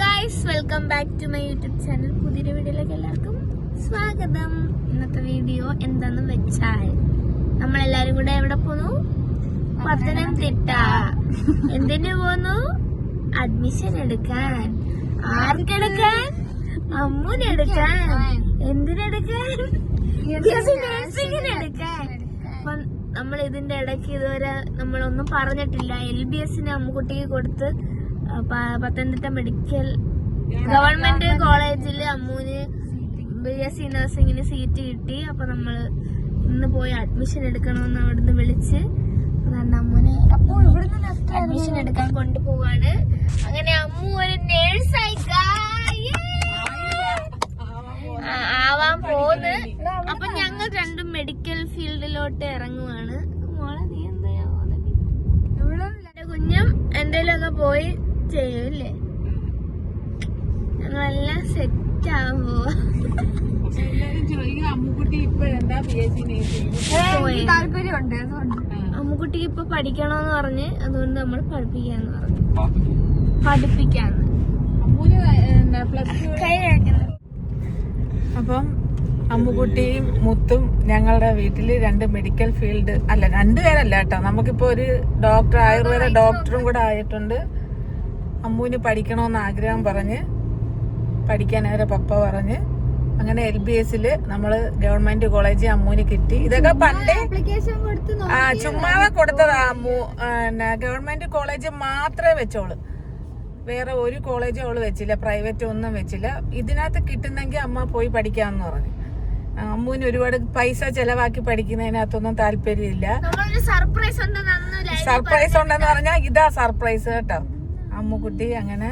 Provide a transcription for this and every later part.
Guys welcome back to my YouTube channel പുതിയൊരു വീഡിയോയിലേക്ക് എല്ലാവർക്കും സ്വാഗതം. ഇന്നത്തെ വീഡിയോ എന്താന്ന് വെച്ചാൽ നമ്മളെല്ലാരും കൂടെ എവിടെ പോന്നു? പത്തനംതിട്ട. എന്തിനു പോന്നു? അഡ്മിഷൻ എടുക്കാൻ. ആർക്കെടുക്കാൻ അമ്മൂനെടുക്കാൻ എന്തിനെടുക്കാൻ എടുക്കാൻ. അപ്പം നമ്മൾ ഇതിന്റെ ഇടയ്ക്ക് ഇതുവരെ നമ്മളൊന്നും പറഞ്ഞിട്ടില്ല. എൽ ബി എസിന് അമ്മുകുട്ടിക്ക് കൊടുത്ത് പത്തനംതിട്ട മെഡിക്കൽ ഗവൺമെന്റ് കോളേജിൽ അമ്മൂന് ബി എസ് സി നഴ്സിംഗിന് സീറ്റ് കിട്ടി. അപ്പൊ നമ്മൾ ഇന്ന് പോയി അഡ്മിഷൻ എടുക്കണമെന്ന് അവിടുന്ന് വിളിച്ച് അതുകൊണ്ട് അമ്മൂനെ. അഡ്മിഷൻ എടുക്കാൻ കൊണ്ടുപോവാണ്. അങ്ങനെ അമ്മു ഒരു നേഴ്സായി ആവാൻ പോന്ന്. അപ്പൊ ഞങ്ങൾ രണ്ടും മെഡിക്കൽ ഫീൽഡിലോട്ട് ഇറങ്ങുവാണ്. മോളെ നീ എന്താ കുഞ്ഞും എന്തെങ്കിലുമൊക്കെ പോയി ചെയ്യൂല്ലേ ഞങ്ങളെല്ലാം സെറ്റ് ആവാൻ പോവാ എല്ലാരും ചോദിക്കും അമ്മുക്കുട്ടി ഇപ്പൊ എന്താ പി എസ് സെറ്റ് ആവോ താല്പര്യമുണ്ട്. അമ്മുക്കുട്ടിക്ക് ഇപ്പൊ പഠിക്കണോന്ന് പറഞ്ഞ് അതുകൊണ്ട് നമ്മൾ പഠിപ്പിക്കാന്ന് പറഞ്ഞു. പഠിപ്പിക്കാന്ന്. അപ്പം അമ്മുക്കുട്ടിയും മുത്തും ഞങ്ങളുടെ വീട്ടിൽ രണ്ട് മെഡിക്കൽ ഫീൽഡ് അല്ല രണ്ടുപേരല്ല കേട്ടോ. നമുക്കിപ്പോ ഒരു ഡോക്ടർ ആയുർവേദ ഡോക്ടറും കൂടെ ആയിട്ടുണ്ട്. അമ്മുവിന് പഠിക്കണമെന്ന് ആഗ്രഹം പറഞ്ഞ് പഠിക്കാൻ അവരെ പപ്പ പറഞ്ഞ്. അങ്ങനെ എൽ ബി എസിൽ നമ്മൾ ഗവൺമെന്റ് കോളേജ് അമ്മൂന് കിട്ടി. ഇതൊക്കെ പണ്ടേ ആ ചുമ്മാതെ കൊടുത്തതാ അമ്മു. ഗവൺമെന്റ് കോളേജ് മാത്രമേ വെച്ചോളൂ. വേറെ ഒരു കോളേജ് അവൾ വെച്ചില്ല പ്രൈവറ്റ് ഒന്നും വെച്ചില്ല. ഇതിനകത്ത് കിട്ടുന്നെങ്കിൽ അമ്മ പോയി പഠിക്കാമെന്ന് പറഞ്ഞു. അമ്മുവിന് ഒരുപാട് പൈസ ചെലവാക്കി പഠിക്കുന്നതിനകത്തൊന്നും താല്പര്യമില്ല. സർപ്രൈസ് ഉണ്ടെന്ന് പറഞ്ഞാൽ ഇതാ സർപ്രൈസ് കേട്ടോ. അമ്മുക്കുട്ടി അങ്ങനെ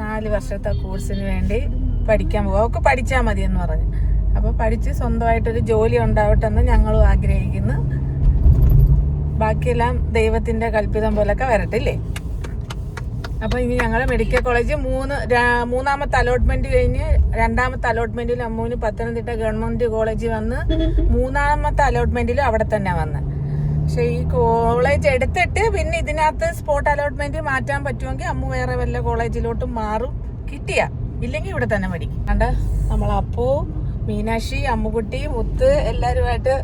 നാല് വർഷത്തെ കോഴ്സിന് വേണ്ടി പഠിക്കാൻ പോവാ. ഒക്കെ പഠിച്ചാൽ മതി എന്ന് പറഞ്ഞു. അപ്പോൾ പഠിച്ച് സ്വന്തമായിട്ടൊരു ജോലി ഉണ്ടാവട്ടെ എന്ന് ഞങ്ങളും ആഗ്രഹിക്കുന്നു. ബാക്കിയെല്ലാം ദൈവത്തിന്റെ കൽപ്പിതം പോലൊക്കെ വരട്ടില്ലേ? അപ്പോൾ ഇനി ഞങ്ങൾ മെഡിക്കൽ കോളേജ് മൂന്ന് മൂന്നാമത്തെ അലോട്ട്മെന്റ് കഴിഞ്ഞ് രണ്ടാമത്തെ അലോട്ട്മെന്റിൽ അമ്മൂന് പത്തനംതിട്ട ഗവൺമെന്റ് കോളേജ് വന്ന് മൂന്നാമത്തെ അലോട്ട്മെന്റിലും അവിടെ തന്നെ വന്ന്. പക്ഷെ ഈ കോളേജ് എടുത്തിട്ട് പിന്നെ ഇതിനകത്ത് സ്പോട്ട് അലോട്ട്മെന്റ് മാറ്റാൻ പറ്റുമെങ്കിൽ അമ്മ വേറെ വല്ല കോളേജിലോട്ട് മാറും. കിട്ടിയ. ഇല്ലെങ്കിൽ ഇവിടെ തന്നെ പഠിക്കും. കണ്ട? നമ്മളപ്പോ മീനാക്ഷി അമ്മുകുട്ടി മുത്ത് എല്ലാരുമായിട്ട്.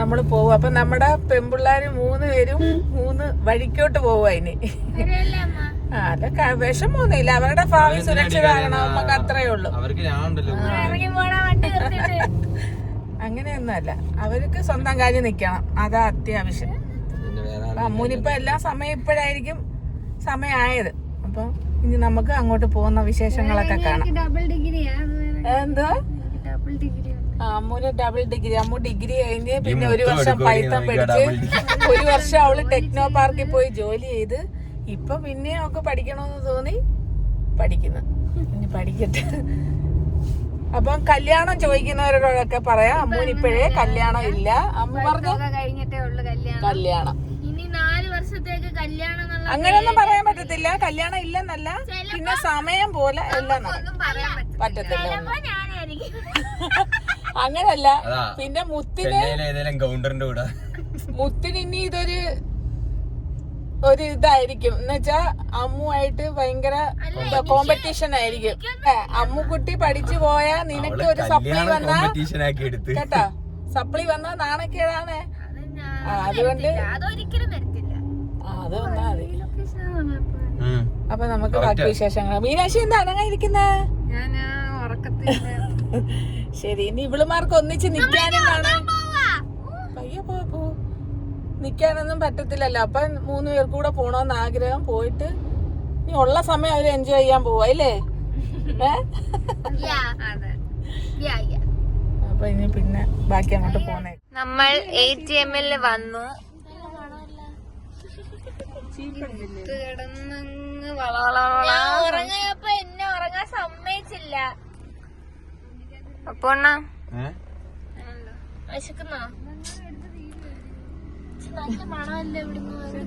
നമ്മൾ പോകും അപ്പൊ നമ്മുടെ പെൺപിള്ളേര് മൂന്ന് പേരും മൂന്ന് വഴിക്കോട്ട് പോവുക ഇനി. അല്ല വിഷമൊന്നുമില്ല. അവരുടെ ഭാവി സുരക്ഷിതമാകണം. നമുക്ക് അത്രേ ഉള്ളൂ. അങ്ങനെയൊന്നുമല്ല. അവർക്ക് സ്വന്തം കാര്യം നിൽക്കണം. അതാ അത്യാവശ്യം. പിന്നെ വേറെ അമ്മൂനിപ്പോ എല്ലാ സമയം ഇപ്പോഴായിരിക്കും സമയമായത്. അപ്പൊ ഇനി നമുക്ക് അങ്ങോട്ട് പോകുന്ന വിശേഷങ്ങളൊക്കെ കാണാം. ഡബിൾ ഡിഗ്രിയാ എന്തോ? ഡബിൾ ഡിഗ്രി ആ, അമ്മൂന് ഡബിൾ ഡിഗ്രി അമ്മു ഡിഗ്രി കഴിഞ്ഞ് പിന്നെ ഒരു വർഷം പൈത്തം പഠിച്ച് ഒരു വർഷം അവൾ ടെക്നോ പാർക്കിൽ പോയി ജോലി ചെയ്ത് ഇപ്പൊ പിന്നെ ഒക്കെ പഠിക്കണമെന്ന് തോന്നി പഠിക്കുന്നു. ഇനി പഠിക്കട്ടെ. അപ്പം കല്യാണം ചോദിക്കുന്നവരോടൊക്കെ പറയാം. അമ്മൂന് ഇപ്പോഴേ കല്യാണം? ഇല്ല. അമ്മ പറഞ്ഞു? കഴിഞ്ഞിട്ടേ ഉള്ളു കല്യാണം. കല്യാണം. ഇനി നാല് വർഷത്തേക്ക് കല്യാണം എന്നുള്ള അങ്ങനെയൊന്നും പറയാൻ പറ്റത്തില്ല. കല്യാണം ഇല്ലെന്നല്ല. പിന്നെ സമയം പോലെ എല്ലാം ഒന്നും പറയാൻ പറ്റില്ല പറ്റത്തില്ല. ഞാനായിരിക്കും. അങ്ങനല്ല. പിന്നെ മുത്തിന് മുത്തിന് ഇനി ഇതൊരു ഒരു ഇതായിരിക്കും. എന്ന് വെച്ചാ അമ്മുമായിട്ട് ഭയങ്കര കോമ്പറ്റീഷൻ ആയിരിക്കും. അമ്മു അമ്മുക്കുട്ടി പഠിച്ചു പോയാ നിനക്ക് ഒരു സപ്ലൈ വന്നാ കോമ്പറ്റീഷൻ ആക്കി എടുത്ത്. കേട്ടാ സപ്ലൈ വന്നാ നാണക്കേടാണ്. അത് അതുകൊണ്ട് അത് വന്നാ മതി. അപ്പൊ നമുക്ക് ബാക്കി വിശേഷങ്ങൾ. മീനാക്ഷി എന്താ അനങ്ങ ഇരിക്കുന്നത് ഞാൻ ഉറക്കത്തിന്റെ ശരി ഇനി ഇവളുമാർക്ക് ഒന്നിച്ച് നിക്കാനും കാണാൻ പയ്യെ പോ പോ നിക്കാനൊന്നും പറ്റത്തില്ലല്ലോ. അപ്പൊ മൂന്ന് പേർക്ക് കൂടെ പോണോന്ന് ആഗ്രഹം പോയിട്ട് ഇനി ഉള്ള സമയം അവർ എൻജോയ് ചെയ്യാൻ പോവാ അല്ലേ? അപ്പൊ ഇനി പിന്നെ ബാക്കി അങ്ങോട്ട് പോണേ നമ്മൾ എ ടി എമ്മിൽ വന്നു. കിടന്നങ്ങ് ഉറങ്ങിയപ്പോ എന്നെ ഉറങ്ങാൻ സമ്മതിച്ചില്ല. അപ്പൊ അണ്ണാ. ഏ? വിശക്കുന്നോ?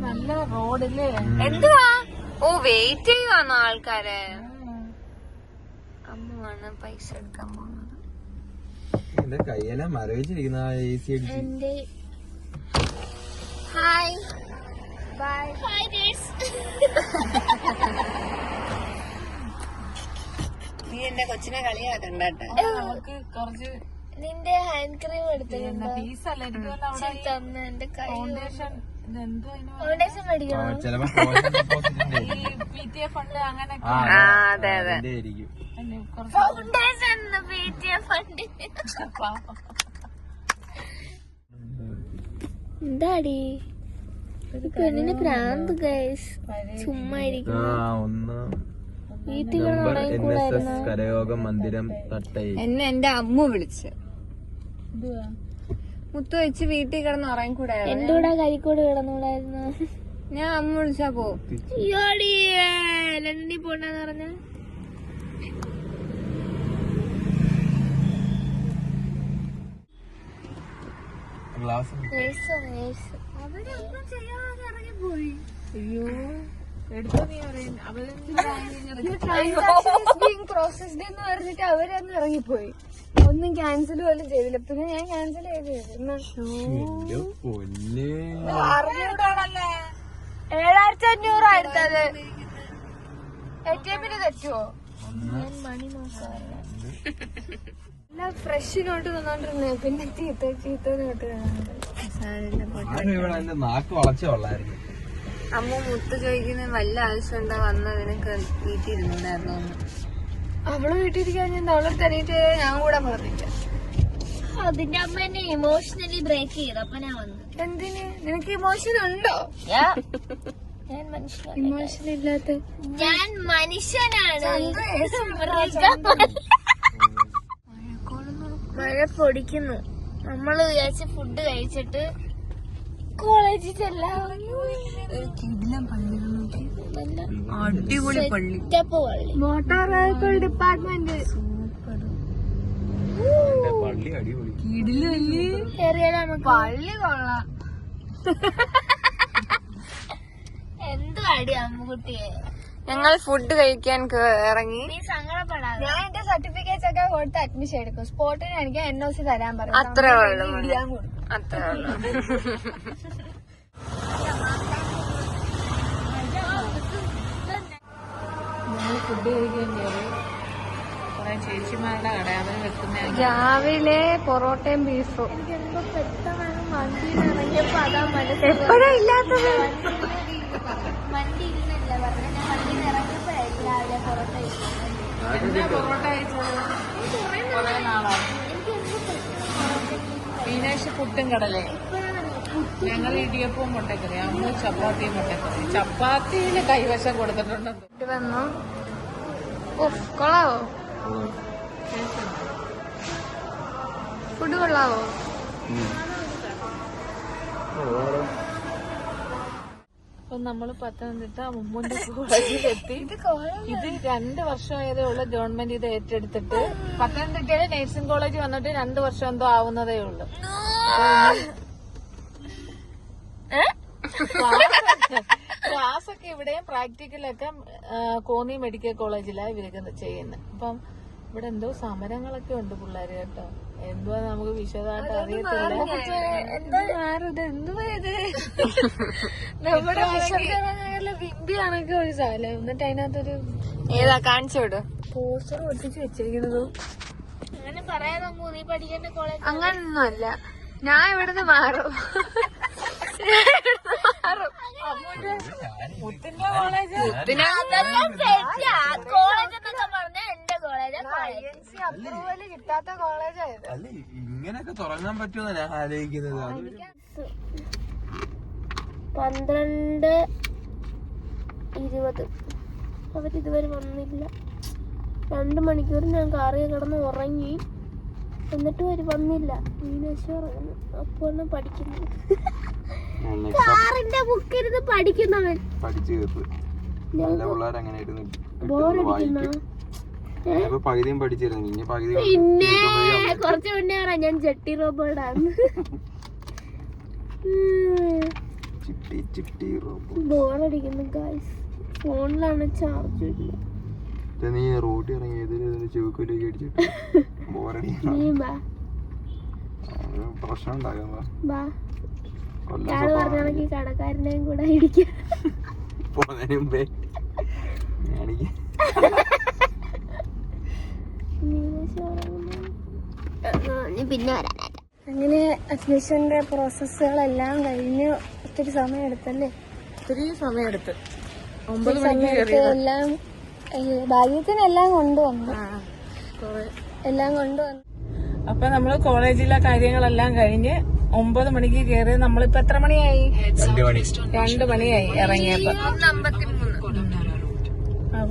നല്ല റോഡല്ലേ? എന്തുവാ? ഓ വെയിറ്റ് ചെയ്യുവാന്നോ ആൾക്കാരെ. അമ്മയാണ് പൈസ എടുക്കാൻ പോകുന്നത് എന്റെ കയ്യെല്ലാം മരവിച്ചിരിക്കുന്ന ഹായ് ബൈ ഹായ് ഗൈസ് എന്റെ കൊച്ചിനെ കളിയാക്കണ്ടട്ടോ നമുക്ക് കുറച്ച് നിന്റെ ഹാൻഡ് ക്രീം എടുത്തിട്ടുണ്ടോ? എനിക്ക് അവിടെ തന്ന് എന്റെ കൈ ഫൗണ്ടേഷൻ ഇതെന്തോ അതിന് ഫൗണ്ടേഷൻ മേടിക്കണം? ചിലപ്പോ promotion ഈ പി ടി എ ഫണ്ട് അങ്ങനെയൊക്കെ ആ, ആ അതെ കുറച്ച് ഫൗണ്ടേഷൻ ഫണ്ട് പാവം. എന്താടി? പെണ്ണിന് പ്രാന്ത് ഗൈസ് ചുമ്മാ ഇരിക്കും ആ ഒന്ന് കരയോഗ മന്ദിരം തട്ടൈ എന്നെ എന്റെ അമ്മ വിളിച്ച്? മുത്തു വെച്ച് വീട്ടിൽ കിടന്ന് ഉറങ്ങിക്കൂടെ എന്റെ കൂടെ കരിക്കോട് കിടന്നുകൂടായിരുന്നു ഞാൻ അമ്മ വിളിച്ചാ പോവും ലണ്ടനിൽ പോണ്ടെന്ന് പറഞ്ഞ. ഗ്ലാസ് അവരൊന്നും ചെയ്യാതെ ഇറങ്ങിപ്പോയി. അയ്യോ. പ്രോസസ്ഡ് എന്ന് പറഞ്ഞിട്ട് അവരന്ന് ഇറങ്ങിപ്പോയി. ഒന്നും ക്യാൻസൽ പോലും ചെയ്തില്ല. പിന്നെ ഞാൻ ക്യാൻസൽ ചെയ്ത് ഏഴായിരത്തി അഞ്ഞൂറ് അടുത്തത് എ ടി എമ്മിന് തെറ്റുവോ? ഞാൻ മണി നോക്കാറില്ല. എല്ലാം ഫ്രഷ് നോട്ട് തന്നോണ്ടിരുന്നേ പിന്നെ ചീത്ത ചീത്ത നോട്ട് ആരും ഇവിടെ നാക്ക് വളച്ച കൊള്ളായിരുന്നു അമ്മ മുത്ത് ചോദിക്കുന്ന വല്ല ആവശ്യമുണ്ടോ വന്ന് അതിനൊക്കെ വീട്ടിലിരുന്നുണ്ടായിരുന്നു അവൾ വീട്ടിലിരിക്കാൻ ഞാൻ അവളെ തരീട്ട് ഞാൻ കൂടെ പറഞ്ഞിട്ട് അതിന്റെ അമ്മ എന്നെ ഇമോഷണലി ബ്രേക്ക് ചെയ്തു. അപ്പൊ ഞാൻ വന്നു. എന്തിന്? നിനക്ക് ഇമോഷൻ ഉണ്ടോ? ഞാൻ മനുഷ്യനാണ് ഇമോഷൻ ഇല്ലാത്ത ഞാൻ മനുഷ്യനാണ്. മഴ പൊടിക്കുന്നു. നമ്മൾ വിചാരിച്ച ഫുഡ് കഴിച്ചിട്ട് കോളേജിൽ അടിപൊളി പള്ളി. മോട്ടോർ വെഹിക്കിൾ ഡിപ്പാർട്ട്മെന്റ് പള്ളി അടിപൊളി. പള്ളി കൊള്ളാം. എന്ത് അടി അമ്മുകുട്ടിയെ ഞങ്ങൾ ഫുഡ് കഴിക്കാൻ ഇറങ്ങി നീ സങ്കടപ്പെടാതെ ഞാൻ എന്റെ സർട്ടിഫിക്കറ്റ്സ് ഒക്കെ കൊടുത്ത് അഡ്മിഷൻ എടുക്കും സ്പോട്ടിന് എനിക്ക് എൻ ഒ സി തരാൻ പറയും. അത്രേ ഉള്ളൂ അത്രേ ഉള്ളൂ. ഫുഡ് ചേച്ചിമാരുടെ വെക്കുന്ന രാവിലെ പൊറോട്ടയും ബീഫും. എപ്പോഴും ഇല്ലാത്തത്? വണ്ടി ഇരുന്നില്ല പറഞ്ഞ ഞാൻ വണ്ടിയിൽ രാവിലെ പൊറോട്ട കഴിക്കുന്നത്. പൊറോട്ട മീനാക്ഷി പുട്ടും കടലേ. ഞങ്ങൾ ഇടിയപ്പവും മുട്ടക്കറി അമ്മ ചപ്പാത്തിയും മുട്ടക്കറി. ചപ്പാത്തിന് കൈവശം കൊടുത്തിട്ടുണ്ട്. വന്നു ഉഫ്, കൊള്ളാവോ? ഫുഡ് കൊള്ളാവോ? അപ്പൊ നമ്മൾ പത്തനംതിട്ട മുമ്പുണ്ട് കോളേജിലെത്തി. ഇത് രണ്ട് വർഷമായതേ ഉള്ളു ഗവൺമെന്റ് ഇത് ഏറ്റെടുത്തിട്ട്. പത്തനംതിട്ടയിലെ നഴ്സിംഗ് കോളേജ് വന്നിട്ട് രണ്ട് വർഷം എന്തോ ആവുന്നതേ ഉള്ളു. ക്ലാസ് ഒക്കെ ഇവിടെയും പ്രാക്ടിക്കലൊക്കെ കോന്നി മെഡിക്കൽ കോളേജിലാണ് ഇവരൊക്കെ ചെയ്യുന്നത് അപ്പം ഇവിടെ എന്തോ സമരങ്ങളൊക്കെ ഉണ്ട് പിള്ളേര് കേട്ടോ. എന്തുവാ നമുക്ക് വിശദമായിട്ട് അറിയത്തില്ല. എന്താ മാറുത് എന്തുവാ ഇത്? നമ്മുടെ കണക്കെ ഒരു സാധനം. എന്നിട്ട് അതിനകത്തൊരു ഏതാ കാണിച്ചു വിട്. പോസ്റ്റർ ഒട്ടിച്ച് വെച്ചിരിക്കുന്നത്. അങ്ങനെ പറയാൻ നീ പഠിക്കേണ്ട കോളേജ് അങ്ങനൊന്നുമല്ല. ഞാൻ ഇവിടുന്ന് മാറും. മുത്തിന്റെ കോളേജ് കോളേജ് എന്നൊക്കെ പറഞ്ഞ കോളേജ് അപ്രൂവൽ കിട്ടാത്ത കോളേജായത്. അല്ല? ഇങ്ങനെയൊക്കെ തുടങ്ങാൻ പറ്റുമെന്ന് ഞാൻ ആലോചിക്കുന്നത്? പന്ത്രണ്ട് ഇരുപത്. അവരിതുവരെ വന്നില്ല. രണ്ട് മണിക്കൂർ ഞാൻ കാറിൽ കിടന്ന് ഉറങ്ങി. എന്നിട്ടും അവർ വന്നില്ല. മീനാശി ഉറങ്ങുന്നു അപ്പോൾ പഠിക്കുന്നു. കാറിന്റെ ബുക്കിരുന്ന് പഠിക്കുന്നവൻ. പഠിച്ചു തീർത്ത്. നല്ല പിള്ളേർ അങ്ങനെ ഇരുന്ന് ബോറടിക്കുന്ന ഇപ്പൊ പകുതിയും പഠിച്ചിരുന്നു. ഇനി പകുതി പിന്നെ കുറച്ച് മുന്നേ പറയാം ഞാൻ ജട്ടി റോബോട്ടാണ്. ചിട്ടി ചിട്ടി റോബോ. ബോറടിക്കുന്നു ഗായ്സ് ഫോണിലാണ് ചാർജ് നീ റോട്ടിൽ ഇറങ്ങി ഏതൊരു ചെവുക്കൂലേക്ക് അടിച്ചിട്ട്? ബോറടി പ്രശ്നം കണക്ക് കടക്കാരനെയും കൂടെ ഇടിക്കാം പോകുന്നതിന് മുമ്പേ. പിന്നെ വരാനായിട്ട് അങ്ങനെ അഡ്മിഷന്റെ പ്രോസസ്സുകളെല്ലാം കഴിഞ്ഞ് ഒത്തിരി സമയം എടുത്തല്ലേ ഒത്തിരി സമയം എടുത്ത് ഒമ്പത് മണിക്ക് എല്ലാം ഭാഗ്യത്തിനെല്ലാം കൊണ്ടുവന്നു. എല്ലാം കൊണ്ടുവന്നു. അപ്പൊ നമ്മൾ കോളേജിലെ കാര്യങ്ങളെല്ലാം കഴിഞ്ഞ് ഒമ്പത് മണിക്ക് കയറി നമ്മളിപ്പോ എത്ര മണിയായി? രണ്ട് മണിയായി ഇറങ്ങിയപ്പോ.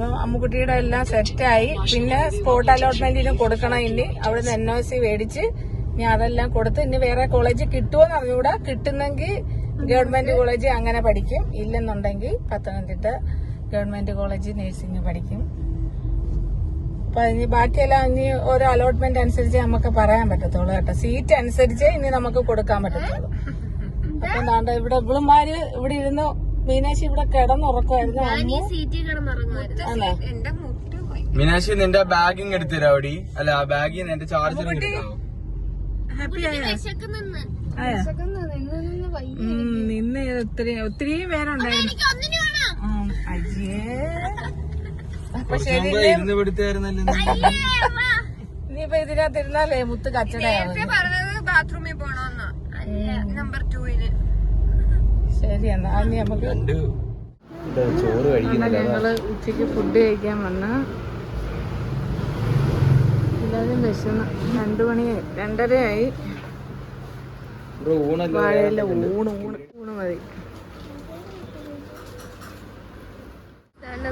അപ്പൊ അമ്മുക്കുട്ടിയുടെ എല്ലാം സെറ്റായി. പിന്നെ സ്പോട്ട് അലോട്ട്മെന്റിന് കൊടുക്കണം ഇനി. അവിടുന്ന് എൻ ഒ സി മേടിച്ച് ഇനി അതെല്ലാം കൊടുത്ത് ഇനി വേറെ കോളേജ് കിട്ടുമോന്ന് അറിഞ്ഞുകൂടാ കിട്ടുന്നെങ്കിൽ ഗവൺമെന്റ് കോളേജ് അങ്ങനെ പഠിക്കും. ഇല്ലെന്നുണ്ടെങ്കിൽ പത്തനംതിട്ട ഗവൺമെന്റ് കോളേജ് നഴ്സിംഗ് പഠിക്കും. അപ്പൊ ഇനി ബാക്കിയെല്ലാം ഇനി ഓരോ അലോട്ട്മെന്റ് അനുസരിച്ച് നമുക്ക് പറയാൻ പറ്റത്തുള്ളൂ കേട്ടോ. സീറ്റ് അനുസരിച്ച് ഇനി നമുക്ക് കൊടുക്കാൻ പറ്റത്തുള്ളൂ. അപ്പൊ എന്താണ്ട് ഇവിടെ ഇവളുമാര് ഇവിടെ ഇരുന്ന് മീനാക്ഷി ഇവിടെ കിടന്നുറക്കുമായിരുന്നു മീനാശി നിന്റെ ബാഗിങ് എടുത്തരാ അവിടെ അല്ല ആ ബാഗിൽ നിന്ന് എന്റെ ചാർജർ നിന്ന്. ഒത്തിരി ഒത്തിരി പേരുണ്ടായിരുന്നു. ഇനിയിപ്പൊ ഇതിനകത്ത് ഇരുന്നാലേ മുത്ത് കച്ചടയാണ് പറഞ്ഞത് ബാത്റൂമിൽ പോണോന്നാ. നമ്പർ ടൂവിന് ശരി എന്നാ ഇനി നമുക്ക് ചോറ് കഴിക്കുന്നില്ല. ഞങ്ങൾ ഉച്ചയ്ക്ക് ഫുഡ് കഴിക്കാൻ വന്ന എല്ലാവരും വിശന്ന്. രണ്ടു മണി രണ്ടരയായി ബ്രോ ഊണല്ലോ വാഴയില ഊണ് ഊണ് ഊണ് മതി.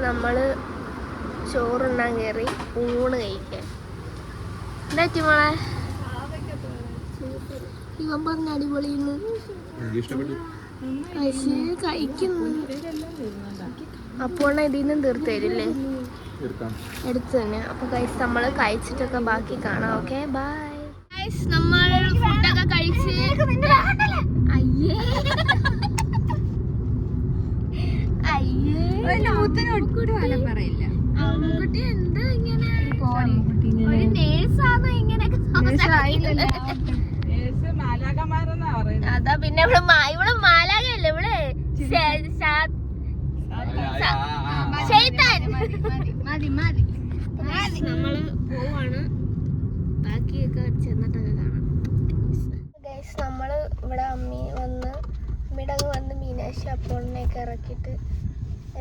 നമ്മൾ ചോറുണ്ണാൻ കയറി ഊണ് കഴിക്കാൻ. എന്താ മോളെ? ഇവൻ പറഞ്ഞ അടിപൊളിന്ന് ഇഷ്ടപ്പെട്ടു. കഴിക്കുന്നു. അപ്പോൾ ഇതിൽ നിന്നും തീർത്ത് തരില്ലേ? തീർക്കാം എടുത്തു തന്നെ. അപ്പൊ കൈസ് നമ്മൾ കഴിച്ചിട്ടൊക്കെ ബാക്കി കാണാം ഓക്കെ ബൈ നമ്മൾ ഫുഡൊക്കെ കഴിച്ച് അയ്യേ. അയ്യേ. പറയില്ല. അമ്മുക്കുട്ടി എന്താ ഇങ്ങനെ? ഒരു നേഴ്സാണോ ഇങ്ങനെയൊക്കെ സംസാരിക്കുന്നത്? മാലാകമാരെന്നാ പറയുന്നത് അതാ പിന്നെ ഇവിടെ ഇവിടെ മാലാകയല്ലേ ഇവിടെ നമ്മൾ പോവാണ്. ബാക്കിയൊക്കെ ചെന്നിട്ടൊക്കെ കാണാം. നമ്മൾ ഇവിടെ അമ്മി വന്ന് അമ്മയുടെ അങ്ങ് വന്ന് മീനാക്ഷി അപ്പോളിനെയൊക്കെ ഇറക്കിട്ട്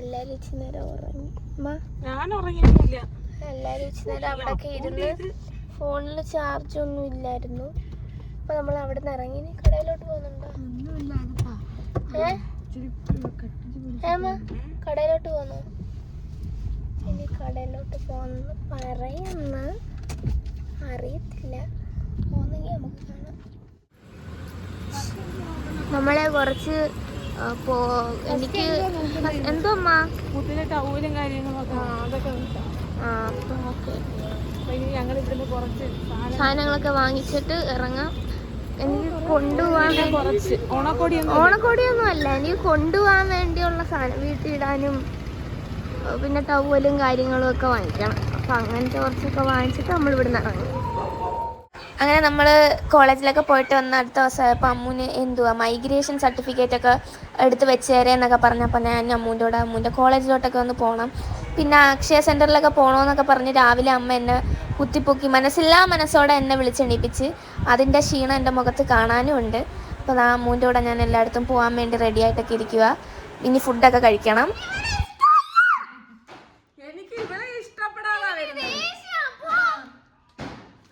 എല്ലാരും ഇച്ചിരി നേരം ഉറങ്ങി. അമ്മ ഞാൻ ഉറങ്ങിയിട്ടില്ല. എല്ലാരും ഇച്ചിരി നേരം അവിടെ ഇരുന്ന് ഫോണിൽ ചാർജ് ഒന്നും ഇല്ലായിരുന്നു. അപ്പൊ നമ്മൾ അവിടെ നിന്ന് ഇറങ്ങി കടയിലോട്ട് പോകുന്നുണ്ടോ? കടയിലോട്ട് പോന്നു? ഇനി കടയിലോട്ട് പോന്ന് പറയുന്ന അറിയത്തില്ല. പോന്നെങ്കിൽ നമുക്ക് കാണാം. നമ്മളെ കുറച്ച് എനിക്ക് എന്തോ അമ്മ ടൗലും കാര്യങ്ങളൊക്കെ അതൊക്കെ. ആ ഓക്കെ. ഞങ്ങൾ ഇവിടുന്ന് കുറച്ച് സാധനങ്ങളൊക്കെ വാങ്ങിച്ചിട്ട് ഇറങ്ങാം. എനിക്ക് കൊണ്ടുപോകാൻ കുറച്ച്. ഓണക്കോടിയൊന്നും ഓണക്കോടിയൊന്നും അല്ല. എനിക്ക് കൊണ്ടുപോകാൻ വേണ്ടിയുള്ള സാധനം വീട്ടിലിടാനും പിന്നെ ടവലും കാര്യങ്ങളും ഒക്കെ വാങ്ങിക്കണം. അപ്പം അങ്ങനത്തെ കുറച്ചൊക്കെ വാങ്ങിച്ചിട്ട് നമ്മൾ ഇവിടുന്ന് ഇറങ്ങും. അങ്ങനെ നമ്മൾ കോളേജിലൊക്കെ പോയിട്ട് വന്ന അടുത്ത ദിവസമായപ്പോൾ അമ്മൂന് എന്തുവാ മൈഗ്രേഷൻ സർട്ടിഫിക്കറ്റ് ഒക്കെ എടുത്ത് വെച്ചേരെ എന്നൊക്കെ പറഞ്ഞപ്പോൾ ഞാൻ അമ്മൂന്റെ കൂടെ അമ്മൂന്റെ കോളേജിലോട്ടൊക്കെ ഒന്ന് പോകണം പിന്നെ അക്ഷയ സെന്ററിലൊക്കെ പോകണമെന്നൊക്കെ പറഞ്ഞ് രാവിലെ അമ്മ എന്നെ കുത്തിപ്പൊക്കി മനസ്സില്ലാ മനസ്സോടെ എന്നെ വിളിച്ചെണീപ്പിച്ച് അതിന്റെ ക്ഷീണം എന്റെ മുഖത്ത് കാണാനും ഉണ്ട്. അപ്പോൾ ആ അമ്മൂന്റെ കൂടെ ഞാൻ എല്ലായിടത്തും പോകാൻ വേണ്ടി റെഡി ആയിട്ടൊക്കെ ഇരിക്കുക ഇനി ഫുഡൊക്കെ കഴിക്കണം എനിക്ക് ഇവളെ ഇഷ്ടപ്പെടാതാ വരുന്നത്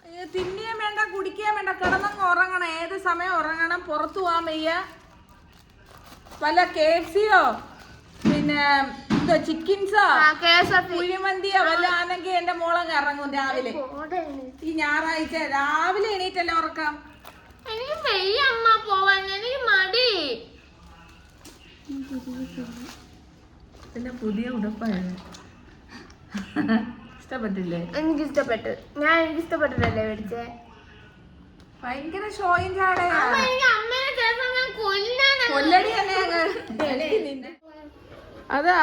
ഏ, തിന്നുകയും വേണ്ട കുടിക്കുകയും വേണ്ട കിടന്നങ്ങ് ഉറങ്ങണം. ഏത് സമയം ഉറങ്ങണം? പുറത്തു പോകാൻ വയ്യ. വല്ല കെ എഫ് സിയോ പിന്നെ എന്തോ ചിക്കൻസോ കുഴിമന്തിയോ വല്ല ആണെങ്കിൽ എന്റെ മോളങ്ങ് ഇറങ്ങും രാവിലെ. ഈ ഞായറാഴ്ച രാവിലെ എണീറ്റല്ലേ ഉറക്കാം? എനിക്ക് വയ്യ അമ്മ പോവാൻ. എനിക്ക് മടി. പിന്നെ പുതിയ ഉടുപ്പായിരുന്നു ഇഷ്ടപ്പെട്ടില്ലേ? എനിക്ക് ഇഷ്ടപ്പെട്ടു ഞാൻ എനിക്ക് ഇഷ്ടപ്പെട്ടിട്ടല്ലേ മേടിച്ചേ? ഭയങ്കര ഷോയും കൊല്ലടി. അതാ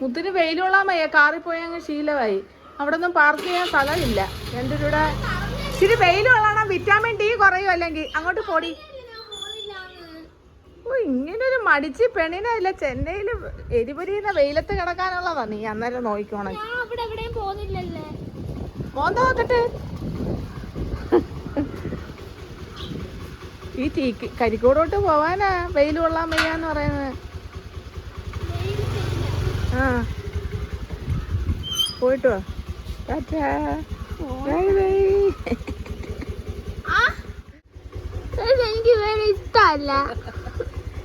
മുത്തിന് വെയിലുള്ള മയ്യ കാറിൽ പോയി അങ്ങ് ശീലമായി. അവിടെ ഒന്നും പാർക്ക് ചെയ്യാൻ സ്ഥലമില്ല. എന്റെ കൂടെ ഇച്ചിരി വെയിൽ കൊള്ളണം. വിറ്റാമിൻ ഡി കുറയും അല്ലെങ്കിൽ. അങ്ങോട്ട് പൊടി. ഓ ഇങ്ങനെ ഒരു മടിച്ച് പെണ്ണിനെ ഇല്ല ചെന്നൈയിൽ എരിപൊരിയുന്ന വെയിലത്ത് കിടക്കാനുള്ളതാ. നീ അന്നേരം നോക്കിക്കോണേ. ഞാൻ അവിടെ എവിടെയും പോകുന്നില്ലല്ലേ മോന്ത നോക്കട്ടെ ഈ ടീ കരിക്കോടോട്ട് പോവാനാ? വെയിൽ കൊള്ളാൻ വയ്യാന്ന് പറയുന്നത്. ആ. പോയിട്ടോ ടാറ്റാ. Bye bye.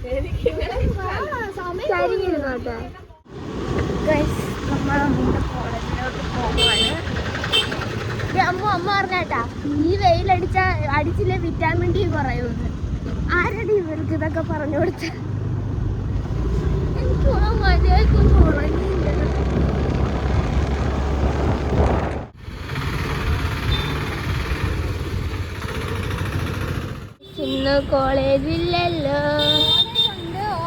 എനിക്ക് വേറെ ഇഷ്ടമല്ല. നമ്മൾ അമ്മൂടെ കോളേജിലോട്ട് പോകുവാണ് ദേ അമ്മ അമ്മ പറഞ്ഞേട്ടാ ഈ വെയിലടിച്ച അടിച്ചില്ലേ വിറ്റാമിൻ ഡി കുറയുമെന്ന്. ആരടി ഇവർക്ക് ഇതൊക്കെ പറഞ്ഞു കൊടുത്ത? എനിക്ക് മര്യാദക്കൊന്നും ഉറങ്ങിയില്ല. ഇന്ന് കോളേജില്ലല്ലോ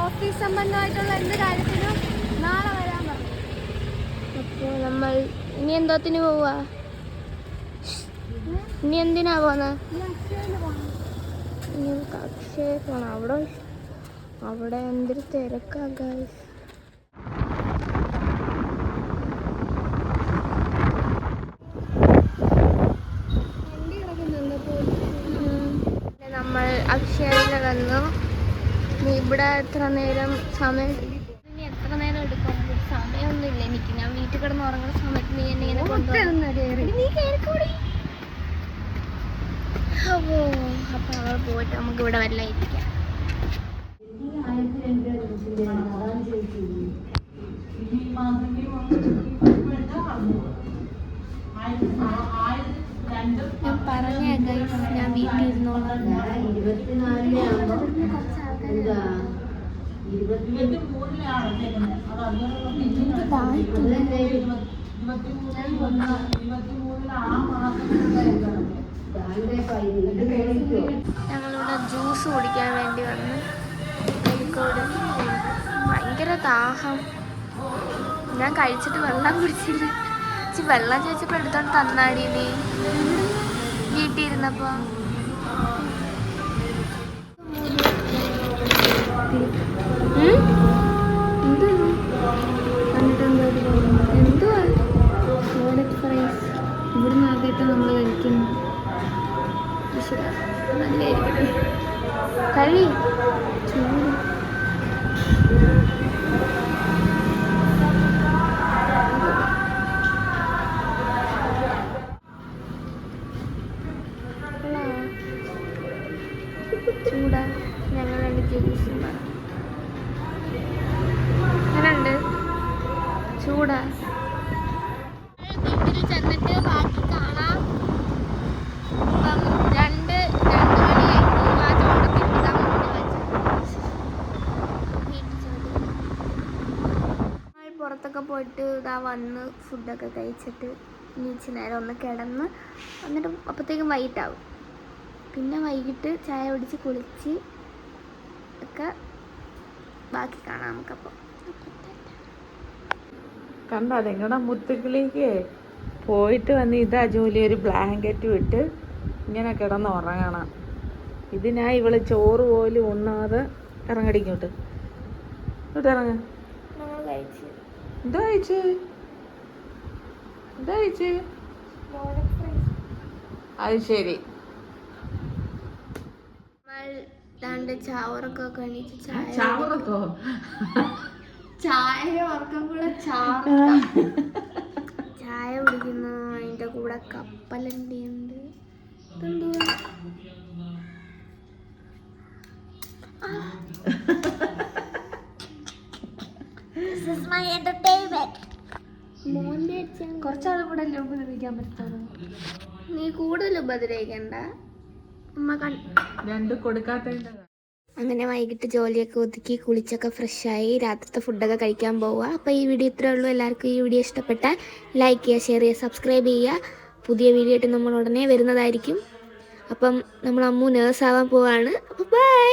ഓഫീസ് സംബന്ധമായിട്ടുള്ള എന്ത് കാര്യത്തിനും നാളെ വരാൻ പറഞ്ഞു. അപ്പോൾ നമ്മൾ ഇനി എന്തോത്തിന് പോവാ? ഇനി എന്തിനാ ഇനി നമുക്ക് അക്ഷയ പോണം. അവിടെ അവിടെ എന്തൊരു തിരക്കാ ഗൈസ് നമ്മൾ അക്ഷയയിൽ വന്നു. ഇവിടെ എത്ര നേരം സമയം ഇനി എത്ര നേരം എടുക്കും സമയമൊന്നുമില്ല. എനിക്ക് ഞാൻ വീട്ടിൽ കിടന്ന് ഉറങ്ങുന്ന സമയത്ത് നീ എന്നെ ഇങ്ങനെ കൊണ്ടുവന്നു നീ കേറിക്കോടി അപ്പോ അപ്പൊ നമ്മൾ പോയിട്ട് നമുക്ക് ഇവിടെ വല്ല ഇരിക്കാം ഞാൻ പറഞ്ഞ ഗൈസ് ഞാൻ വീട്ടിൽ ഇരുന്നോളാം ഞങ്ങളിവിടെ ജ്യൂസ് കുടിക്കാൻ വേണ്ടി വന്ന് കോഴിക്കോട് ഭയങ്കര ദാഹം. ഞാൻ കഴിച്ചിട്ട് വെള്ളം കുടിച്ചില്ല. ചി വെള്ളം ചോദിച്ചപ്പോൾ എടുത്തോണ്ട് തന്നാടി നീ. വീട്ടിൽ ഇരുന്നപ്പോ? എന്തുവാ? ഇവിടുന്ന് ആദ്യമായിട്ട് നമ്മൾ കഴിക്കുന്നു. ഈശ്വരാ, നല്ലതായിരിക്കട്ടെ. കഴി ചൂട്. ഞങ്ങൾ രണ്ട് ജ്യൂസ് എങ്ങനെയുണ്ട് ചൂടാ വീട്ടിൽ ചെന്നിട്ട് ബാക്കി കാണാം ഇപ്പം രണ്ട് രണ്ട് മണിയായി ആ ചോറ് തിരുത്താൻ വേണ്ടി വെച്ചു വീട്ടിൽ ചെന്ന് ഞങ്ങൾ പുറത്തൊക്കെ ഇതാ വന്ന് ഫുഡൊക്കെ കഴിച്ചിട്ട് നീച്ച് നേരം ഒന്ന് കിടന്ന് എന്നിട്ട് അപ്പോഴത്തേക്കും വൈകിട്ടാവും. പിന്നെ വൈകിട്ട് ചായ കുടിച്ച് കുളിച്ച് ഒക്കെ ബാക്കി കാണാം നമുക്കപ്പോൾ കണ്ടോ നിങ്ങളുടെ മുത്തുക്കിളിക്ക് പോയിട്ട് വന്ന് ഇതാ ജോലി ഒരു ബ്ലാങ്കറ്റ് വിട്ട് ഇങ്ങനെ കിടന്ന് ഉറങ്ങണം. ഇതിനാ ഇവൾ ചോറ് പോലും ഉണ്ണാതെ ഇറങ്ങടിക്കോട്ട് ഇങ്ങോട്ട്. ഇറങ്ങ. കഴിച്ച്. എന്താ കഴിച്ച് എന്താ കഴിച്ച് അത് ശരി ചാവറൊക്കെ ചായ ചാവറക്കോ ചായ ഉറക്കം കൂടെ ചാവ ചായ കുടിക്കുന്നു. അതിന്റെ കൂടെ കപ്പലണ്ടി മൈ എന്റർടൈൻമെന്റ് കുറച്ചാളും കൂടെ അല്ലേ ഉപദ്രവിക്കാൻ പറ്റുള്ളൂ. നീ കൂടുതൽ ഉപദ്രവിക്കണ്ട. രണ്ട് അങ്ങനെ വൈകിട്ട് ജോലിയൊക്കെ ഒതുക്കി കുളിച്ചൊക്കെ ഫ്രഷായി രാത്രിത്തെ ഫുഡൊക്കെ കഴിക്കാൻ പോവുക. അപ്പോൾ ഈ വീഡിയോ ഇത്രേ ഉള്ളൂ. എല്ലാവർക്കും ഈ വീഡിയോ ഇഷ്ടപ്പെട്ടാൽ ലൈക്ക് ചെയ്യുക ഷെയർ ചെയ്യുക സബ്സ്ക്രൈബ് ചെയ്യുക. പുതിയ വീഡിയോ ആയിട്ട് നമ്മൾ ഉടനെ വരുന്നതായിരിക്കും. അപ്പം നമ്മൾ അമ്മു നേഴ്സ് ആവാൻ പോവാണ്. അപ്പോൾ ബൈ